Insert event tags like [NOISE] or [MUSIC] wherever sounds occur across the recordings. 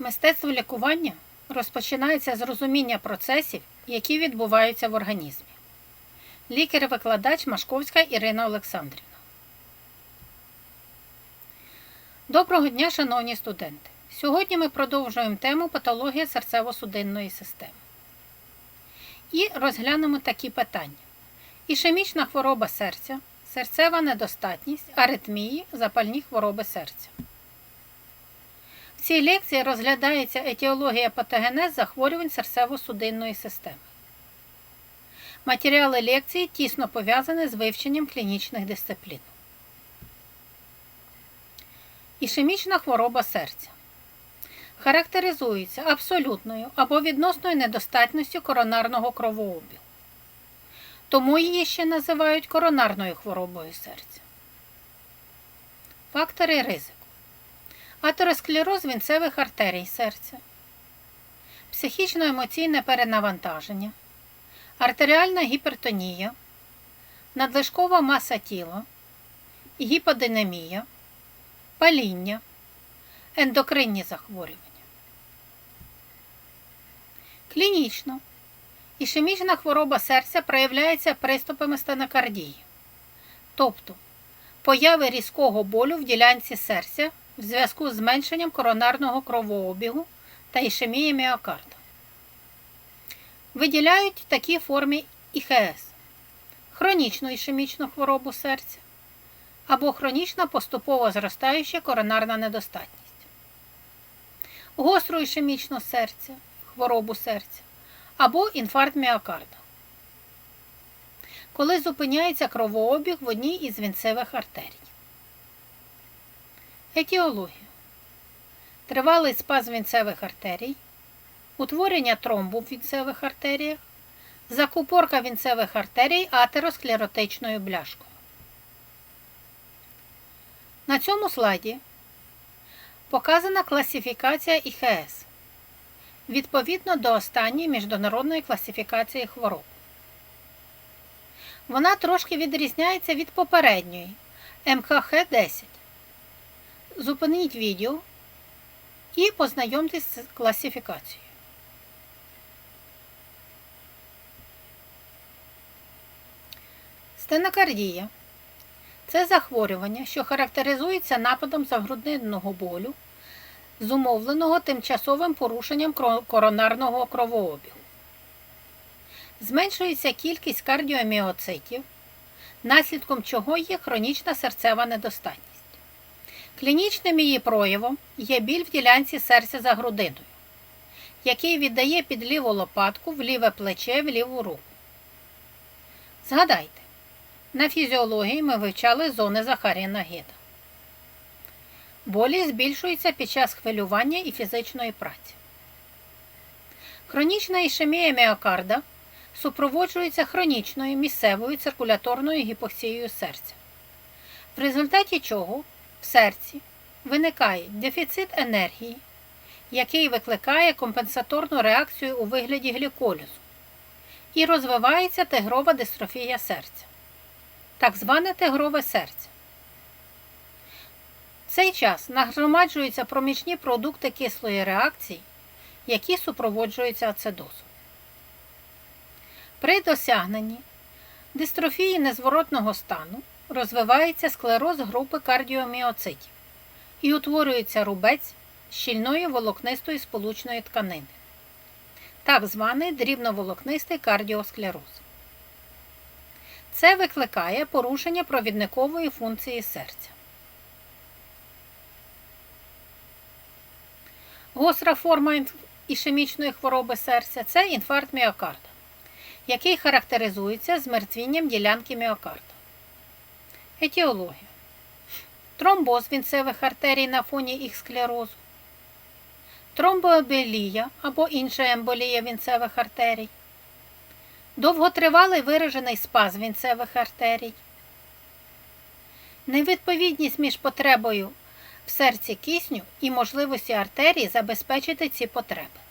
Мистецтво лікування розпочинається з розуміння процесів, які відбуваються в організмі. Лікар-викладач Машковська Ірина Олександрівна. Доброго дня, шановні студенти! Сьогодні ми продовжуємо тему патологія серцево-судинної системи. І розглянемо такі питання: ішемічна хвороба серця, серцева недостатність, аритмії, запальні хвороби серця. В цій лекції розглядається етіологія патогенез захворювань серцево-судинної системи. Матеріали лекції тісно пов'язані з вивченням клінічних дисциплін. Ішемічна хвороба серця характеризується абсолютною або відносною недостатністю коронарного кровообігу. Тому її ще називають коронарною хворобою серця. Фактори ризику. Атеросклероз вінцевих артерій серця, психічно-емоційне перенавантаження, артеріальна гіпертонія, надлишкова маса тіла, гіподинамія, паління, ендокринні захворювання. Клінічно. Ішемічна хвороба серця проявляється приступами стенокардії, тобто появи різкого болю в ділянці серця в зв'язку з зменшенням коронарного кровообігу та ішемії міокарда. Виділяють такі форми ІХС хронічну ішемічну хворобу серця або хронічна поступово зростаюча коронарна недостатність, гостру ішемічну серця, хворобу серця або інфаркт міокарда. Коли зупиняється кровообіг в одній із вінцевих артерій. Етіологія. Тривалий спазм вінцевих артерій, утворення тромбу в вінцевих артеріях, закупорка вінцевих артерій атеросклеротичною бляшкою. На цьому слайді показана класифікація ІХС відповідно до останньої міжнародної класифікації хвороб. Вона трошки відрізняється від попередньої МХХ-10. Зупиніть відео і познайомтесь з класифікацією. Стенокардія це захворювання, що характеризується нападом загруднинного болю, зумовленого тимчасовим порушенням коронарного кровообігу. Зменшується кількість кардіоміоцитів, наслідком чого є хронічна серцева недостатність. Клінічним її проявом є біль в ділянці серця за грудиною, який віддає під ліву лопатку в ліве плече в ліву руку. Згадайте, на фізіології ми вивчали зони Захаріна Гіда. Болі збільшуються під час хвилювання і фізичної праці. Хронічна ішемія міокарда супроводжується хронічною місцевою циркуляторною гіпоксією серця, в результаті чого в серці виникає дефіцит енергії, який викликає компенсаторну реакцію у вигляді гліколізу, і розвивається тигрова дистрофія серця, так зване тигрове серце. В цей час нагромаджуються проміжні продукти кислої реакції, які супроводжуються ацидозом. При досягненні дистрофії незворотного стану розвивається склероз групи кардіоміоцитів і утворюється рубець щільної волокнистої сполучної тканини, так званий дрібноволокнистий кардіосклероз. Це викликає порушення провідникової функції серця. Гостра форма ішемічної хвороби серця це інфаркт міокарда, який характеризується змертвінням ділянки міокарда. Етіологія. Тромбоз вінцевих артерій на фоні їх склерозу, тромбоеболія або інша емболія вінцевих артерій, довготривалий виражений спазм вінцевих артерій, невідповідність між потребою в серці кисню і можливості артерії забезпечити ці потреби.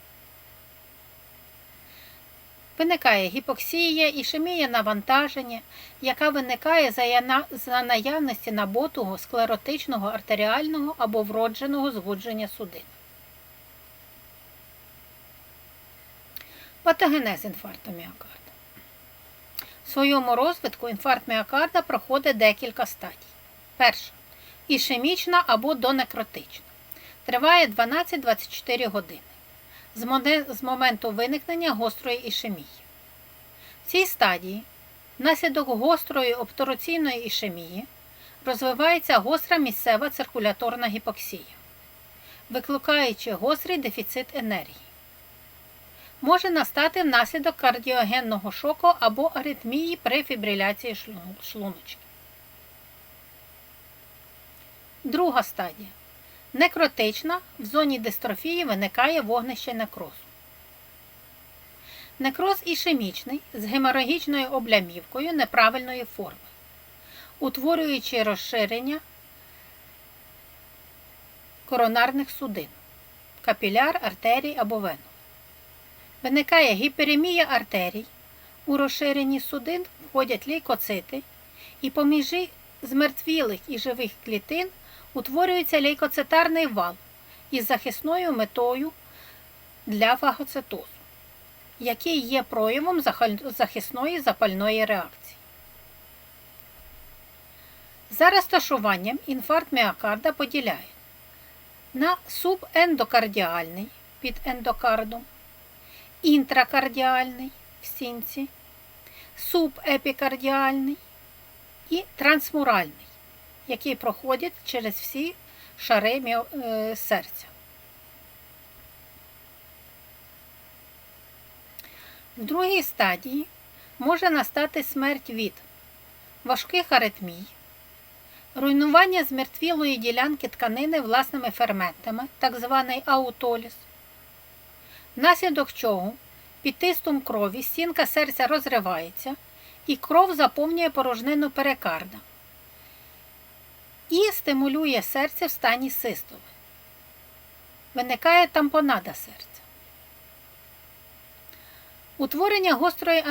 Виникає гіпоксія, ішемія навантаження, яка виникає за наявності наботого склеротичного артеріального або вродженого згудження судин. Патогенез інфаркту міокарда. В своєму розвитку інфаркт міокарда проходить декілька стадій. Перша ішемічна або донекротична. Триває 12-24 години з моменту виникнення гострої ішемії. В цій стадії, внаслідок гострої обтураційної ішемії, розвивається гостра місцева циркуляторна гіпоксія, викликаючи гострий дефіцит енергії. Може настати внаслідок кардіогенного шоку або аритмії при фібриляції шлуночки. Друга стадія. Некротична в зоні дистрофії виникає вогнище некрозу. Некроз ішемічний з геморагічною облямівкою неправильної форми, утворюючи розширення коронарних судин, капіляр, артерій або вену. Виникає гіперемія артерій, у розширенні судин входять лейкоцити, і поміж змертвілих і живих клітин утворюється лейкоцитарний вал із захисною метою для фагоцитозу, який є проявом захисної запальної реакції. За розташуванням інфаркт міокарда поділяють на субендокардіальний під ендокардом, інтракардіальний в стінці, субепікардіальний і трансмуральний, які проходять через всі шари е, серця. В другій стадії може настати смерть від важких аритмій, руйнування змертвілої ділянки тканини власними ферментами, так званий аутоліз, внаслідок чого під тиском крові стінка серця розривається і кров заповнює порожнину перикарда і стимулює серце в стані систоли. Виникає тампонада серця. Утворення гострої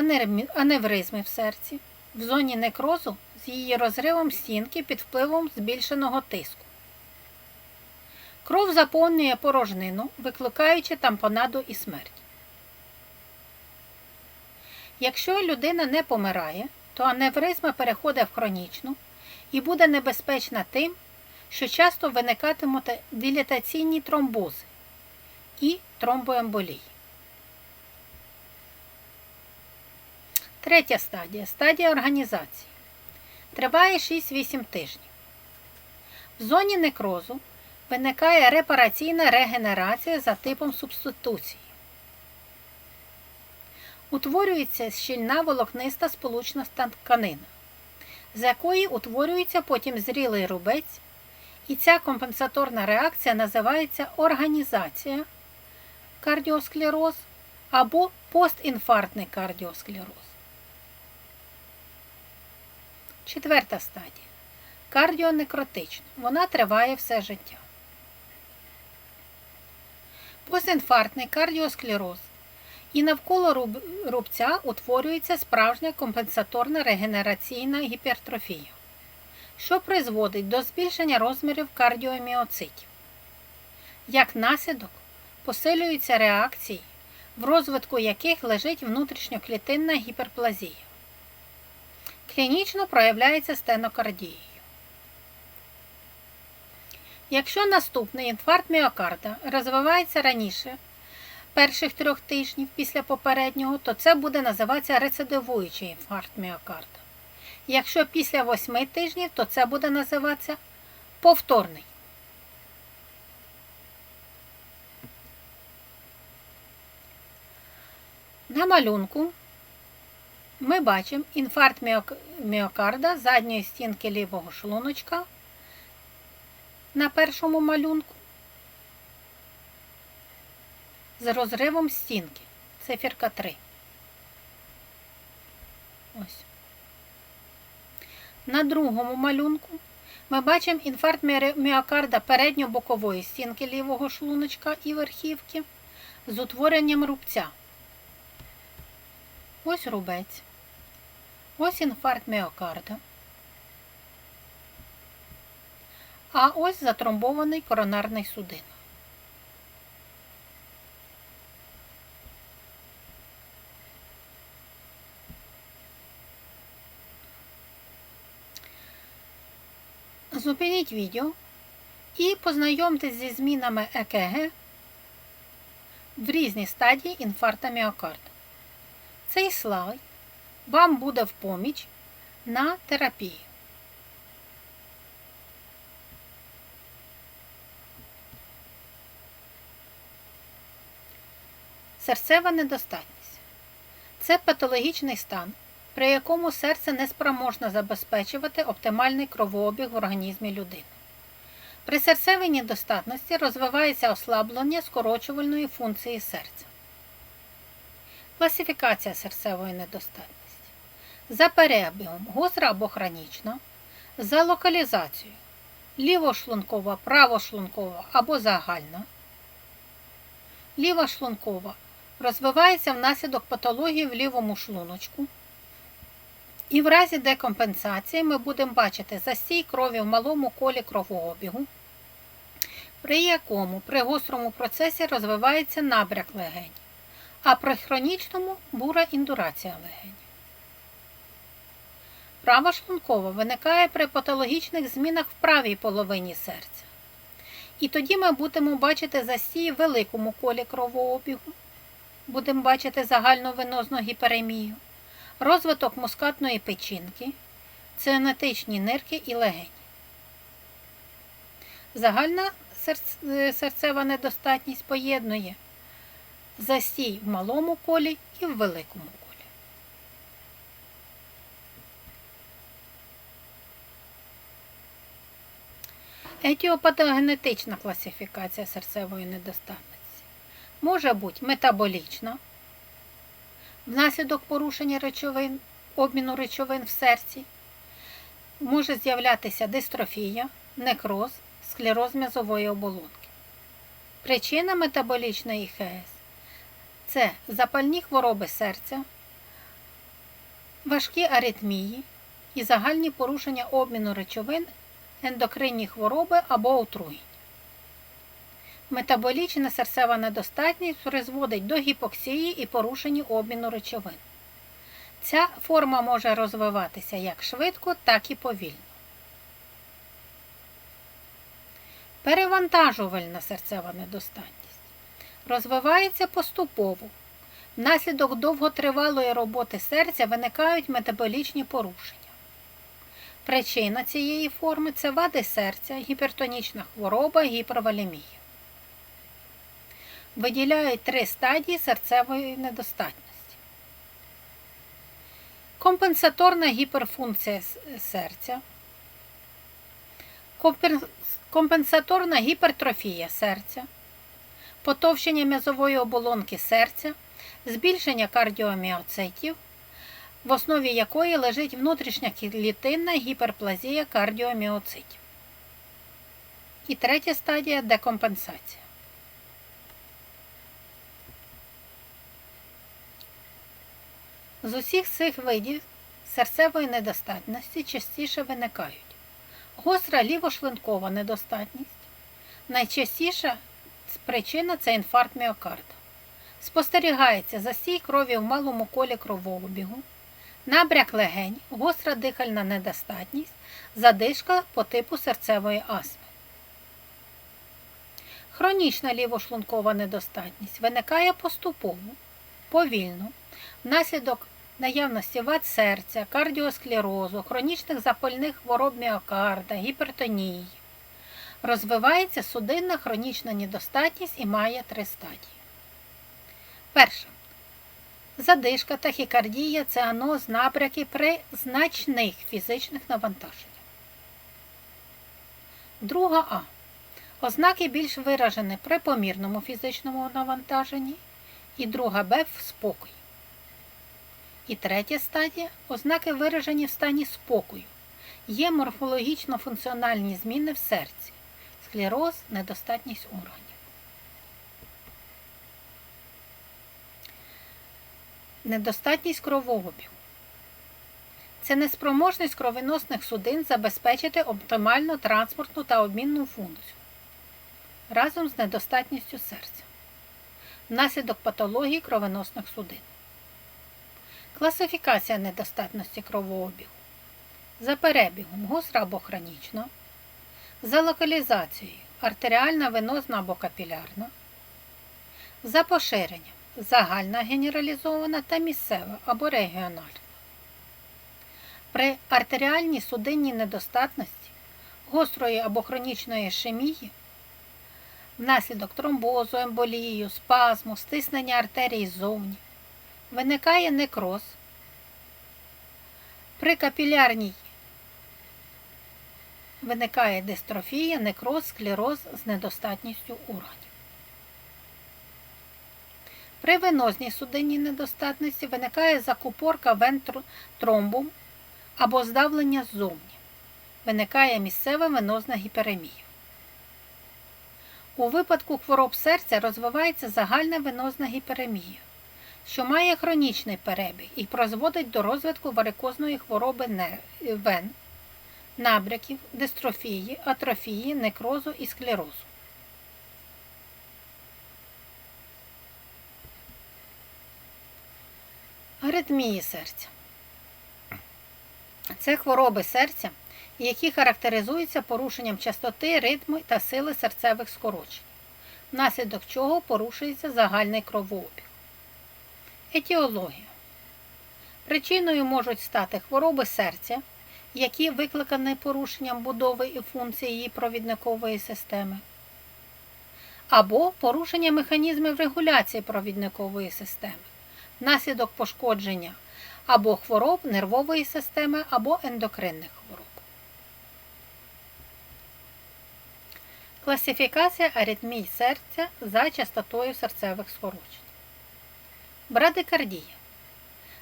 аневризми в серці в зоні некрозу з її розривом стінки під впливом збільшеного тиску. Кров заповнює порожнину, викликаючи тампонаду і смерть. Якщо людина не помирає, то аневризма переходить в хронічну і буде небезпечна тим, що часто виникатимуть дилатаційні тромбози і тромбоемболії. Третя стадія стадія організації. Триває 6-8 тижнів. В зоні некрозу виникає репараційна регенерація за типом субституції. Утворюється щільна волокниста сполучна тканина, з якої утворюється потім зрілий рубець, і ця компенсаторна реакція називається організація кардіосклероз або постінфарктний кардіосклероз. Четверта стадія кардіонекротична. Вона триває все життя. Постінфарктний кардіосклероз. І навколо рубця утворюється справжня компенсаторна регенераційна гіпертрофія, що призводить до збільшення розмірів кардіоміоцитів. Як наслідок посилюються реакції, в розвитку яких лежить внутрішньоклітинна гіперплазія. Клінічно проявляється стенокардією. Якщо наступний інфаркт міокарда розвивається раніше перших трьох тижнів після попереднього, то це буде називатися рецидивуючий інфаркт міокарда. Якщо після восьми тижнів, то це буде називатися повторний. На малюнку ми бачимо інфаркт міокарда задньої стінки лівого шлуночка на першому малюнку з розривом стінки. Циферка 3. Ось. На другому малюнку ми бачимо інфаркт міокарда передньо-бокової стінки лівого шлуночка і верхівки з утворенням рубця. Ось рубець. Ось інфаркт міокарда. А ось затромбований коронарний судин. Зупиніть відео і познайомтесь зі змінами ЕКГ в різній стадії інфаркта міокарда. Цей слайд вам буде в поміч на терапії. Серцева недостатність це патологічний стан, при якому серце не спроможне забезпечувати оптимальний кровообіг в організмі людини. При серцевій недостатності розвивається ослаблення скорочувальної функції серця. Класифікація серцевої недостатності. За перебігом гостра або хронічна, за локалізацією лівошлункова, правошлункова або загальна. Ліва шлункова розвивається внаслідок патології в лівому шлуночку. І в разі декомпенсації ми будемо бачити застій крові в малому колі кровообігу, при якому при гострому процесі розвивається набряк легень, а при хронічному бура індурація легень. Права шлункова виникає при патологічних змінах в правій половині серця. І тоді ми будемо бачити застій в великому колі кровообігу, будемо бачити загальну венозну гіперемію, розвиток мускатної печінки, цианетичні нирки і легені. Загальна серцева недостатність поєднує застій в малому колі і в великому колі. Етіопатогенетична класифікація серцевої недостатності може бути метаболічна, внаслідок порушення речовин, обміну речовин в серці, може з'являтися дистрофія, некроз, склероз м'язової оболонки. Причина метаболічної ІХС це запальні хвороби серця, важкі аритмії і загальні порушення обміну речовин ендокринні хвороби або отруєнь. Метаболічна серцева недостатність призводить до гіпоксії і порушення обміну речовин. Ця форма може розвиватися як швидко, так і повільно. Перевантажувальна серцева недостатність розвивається поступово. Внаслідок довготривалої роботи серця виникають метаболічні порушення. Причина цієї форми це вади серця, гіпертонічна хвороба, гіпервалемія. Виділяють три стадії серцевої недостатності. Компенсаторна гіперфункція серця, компенсаторна гіпертрофія серця, потовщення м'язової оболонки серця, збільшення кардіоміоцитів, в основі якої лежить внутрішня клітинна гіперплазія кардіоміоцитів. І третя стадія декомпенсація. З усіх цих видів серцевої недостатності частіше виникають гостра лівошлинкова недостатність. Найчастіша причина це інфаркт міокарда. Спостерігається застій крові в малому колі кровообігу, набряк легень, гостра дихальна недостатність, задишка по типу серцевої астми. Хронічна лівошлункова недостатність виникає поступово, повільно, внаслідок наявності вад серця, кардіосклерозу, хронічних запальних хвороб міокарда, гіпертонії. Розвивається судинна хронічна недостатність і має три стадії. Перша. Задишка, тахікардія, цианоз, набряки при значних фізичних навантаженнях. Друга А. Ознаки більш виражені при помірному фізичному навантаженні. І друга Б в спокої. І третя стадія ознаки виражені в стані спокою. Є морфологічно-функціональні зміни в серці, склероз, недостатність органів. Недостатність кровообігу. Це неспроможність кровоносних судин забезпечити оптимальну транспортну та обмінну функцію разом з недостатністю серця внаслідок патології кровоносних судин. Класифікація недостатності кровообігу. За перебігом гостра або хронічна, За локалізацією артеріальна, венозна або капілярна. За поширенням загальна генералізована та місцева або регіональна. При артеріальній судинній недостатності, гострої або хронічної ішемії, внаслідок тромбозу, емболію, спазму, стиснення артерій ззовні, виникає некроз. При капілярній виникає дистрофія, некроз, склероз з недостатністю уранів. При венозній судинній недостатності виникає закупорка вен тромбом або здавлення ззовні. Виникає місцева венозна гіперемія. У випадку хвороб серця розвивається загальна венозна гіперемія, що має хронічний перебіг і призводить до розвитку варикозної хвороби вен, набряків, дистрофії, атрофії, некрозу і склерозу. Аритмії серця. Це хвороби серця, які характеризуються порушенням частоти, ритму та сили серцевих скорочень, внаслідок чого порушується загальний кровообіг. Етіологія. Причиною можуть стати хвороби серця, які викликані порушенням будови і функції її провідникової системи, або порушення механізмів регуляції провідникової системи, внаслідок пошкодження або хвороб нервової системи, або ендокринних хвороб. Класифікація аритмій серця за частотою серцевих скорочень. Брадикардія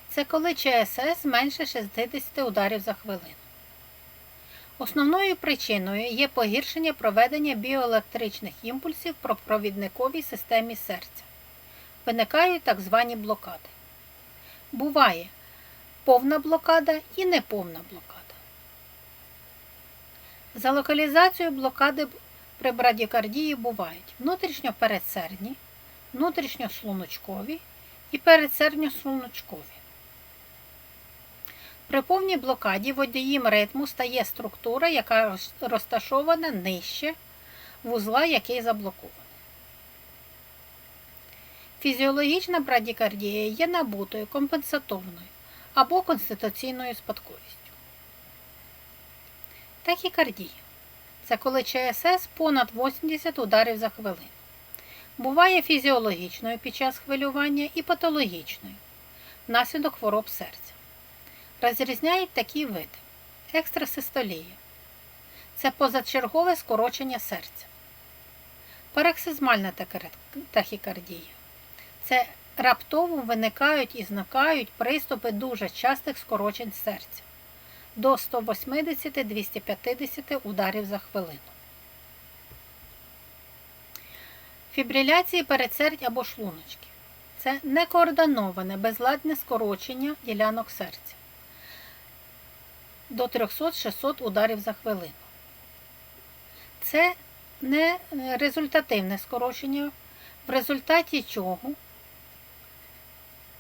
це коли ЧСС менше 60 ударів за хвилину. Основною причиною є погіршення проведення біоелектричних імпульсів про провідниковій системі серця. Виникають так звані блокади. Буває повна блокада і неповна блокада. За локалізацією блокади при брадікардії бувають внутрішньопередсердні, внутрішньошлуночкові і передсердньошлуночкові. При повній блокаді водіїм ритму стає структура, яка розташована нижче вузла, який заблокований. Фізіологічна брадікардія є набутою компенсаторною або конституційною спадковістю. Тахікардія це коли ЧСС понад 80 ударів за хвилину. Буває фізіологічною під час хвилювання і патологічною. Внаслідок хвороб серця. Розрізняють такі види: екстрасистолія. Це позачергове скорочення серця, параксизмальна тахікардія. Це раптово виникають і зникають приступи дуже частих скорочень серця. До 180-250 ударів за хвилину. Фібриляції передсердь або шлуночки це некоординоване безладне скорочення ділянок серця до 300-600 ударів за хвилину. Це не результативне скорочення, в результаті чого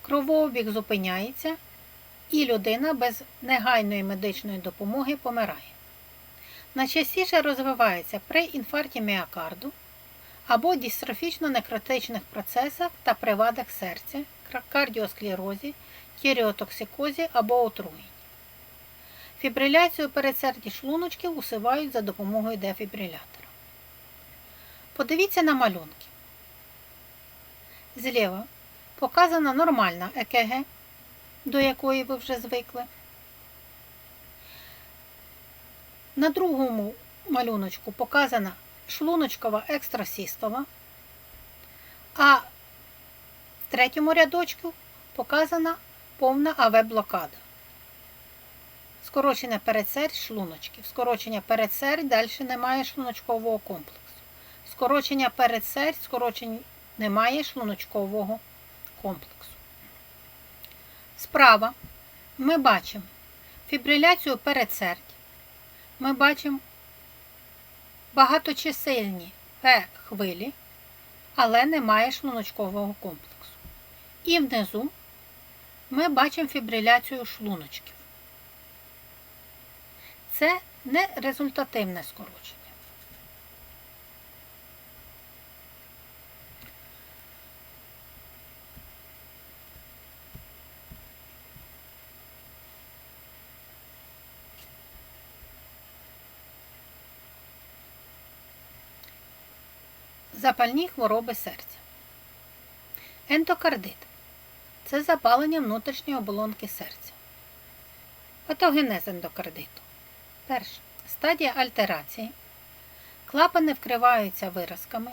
кровообіг зупиняється і людина без негайної медичної допомоги помирає. Найчастіше розвивається при інфаркті міокарду або дістрофічно-некротичних процесах та привадах серця, кардіосклерозі, тіріотоксикозі або отруєнні. Фібриляцію передсерді шлуночків усивають за допомогою дефібрилятора. Подивіться на малюнки. Зліва показана нормальна ЕКГ, до якої ви вже звикли. На другому малюночку показана шлуночкова екстрасістова, а в третьому рядочку показана повна АВ-блокада. Скорочення передсердь шлуночків. Скорочення передсердь, далі немає шлуночкового комплексу. Скорочення передсердь, скорочень немає шлуночкового комплексу. Справа ми бачимо фібриляцію передсердь. Ми бачимо багаточисельні П-хвилі, але немає шлуночкового комплексу. І внизу ми бачимо фібриляцію шлуночків. Це не результативне скорочення. Запальні хвороби серця. Ендокардит це запалення внутрішньої оболонки серця. Патогенез ендокардиту. Перше. Стадія альтерації. Клапани вкриваються виразками,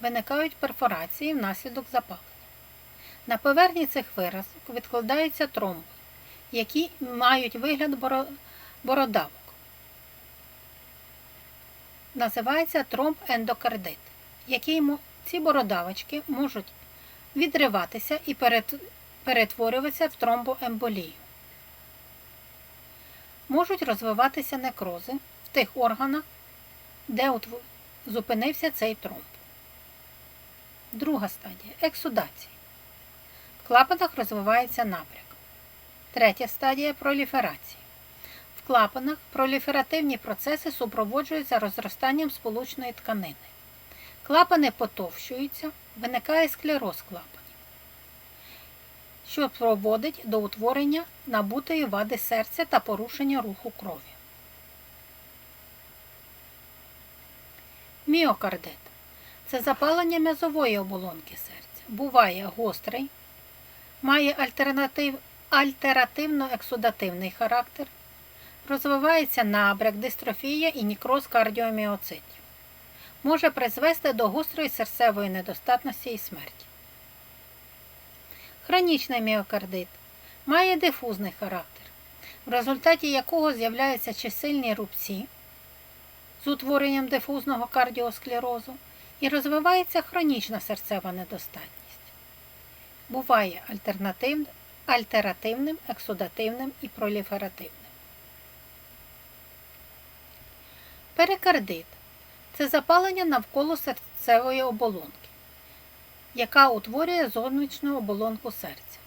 виникають перфорації внаслідок запалення. На поверхні цих виразок відкладаються тромби, які мають вигляд бородавок. Називається тромб ендокардит, який ці бородавочки можуть відриватися і перетворюватися в тромбоемболію. Можуть розвиватися некрози в тих органах, де зупинився цей тромб. Друга стадія ексудації. В клапанах розвивається набряк. Третя стадія проліферації. В клапанах проліферативні процеси супроводжуються розростанням сполучної тканини. Клапани потовщуються, виникає склероз клапанів, що проводить до утворення набутої вади серця та порушення руху крові. Міокардит це запалення м'язової оболонки серця. Буває гострий, має альтернатив, альтеративно-ексудативний характер, розвивається набряк, дистрофія і нікроз кардіоміоцитів. Може призвести до гострої серцевої недостатності і смерті. Хронічний міокардит має дифузний характер, в результаті якого з'являються чисельні рубці з утворенням дифузного кардіосклерозу і розвивається хронічна серцева недостатність. Буває альтернатив, альтеративним, ексудативним і проліферативним. Перикардит це запалення навколо серцевої оболонки, яка утворює зовнішню оболонку серця.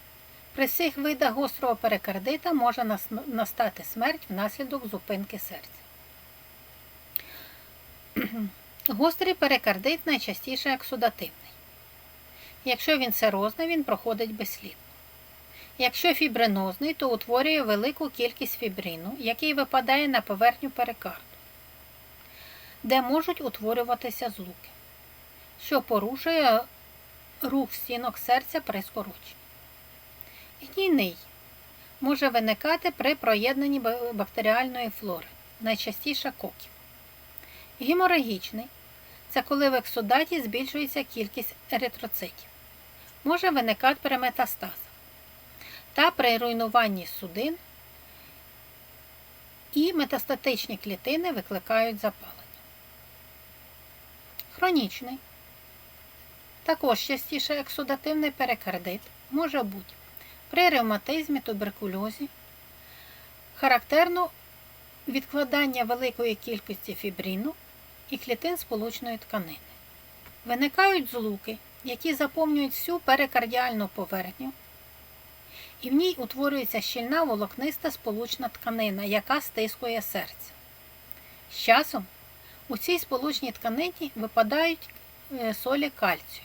При всіх видах гострого перикардита може настати смерть внаслідок зупинки серця. [CLEARS THROAT] Гострий перикардит найчастіше ексудативний. Якщо він серозний, він проходить безслідно. Якщо фібринозний, то утворює велику кількість фібрину, який випадає на поверхню перикарду, де можуть утворюватися злуки, що порушує рух стінок серця при скороченні. Гнійний може виникати при проєднанні бактеріальної флори, найчастіше коків. Геморагічний це коли в ексудаті збільшується кількість еритроцитів. Може виникати при метастазах та при руйнуванні судин і метастатичні клітини викликають запалення. Хронічний також частіше ексудативний перикардит може бути при ревматизмі, туберкульозі, характерно відкладання великої кількості фібрину і клітин сполучної тканини. Виникають злуки, які заповнюють всю перикардіальну поверхню, і в ній утворюється щільна волокниста сполучна тканина, яка стискує серце. З часом у цій сполучній тканині випадають е, солі кальцію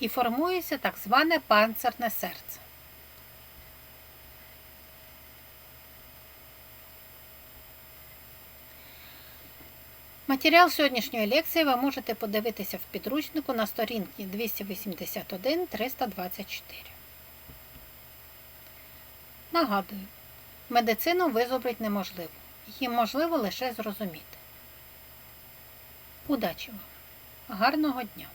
і формується так зване панцирне серце. Матеріал сьогоднішньої лекції ви можете подивитися в підручнику на сторінці 281-324. Нагадую, медицину визубрить неможливо. Її можливо лише зрозуміти. Удачі вам! Гарного дня!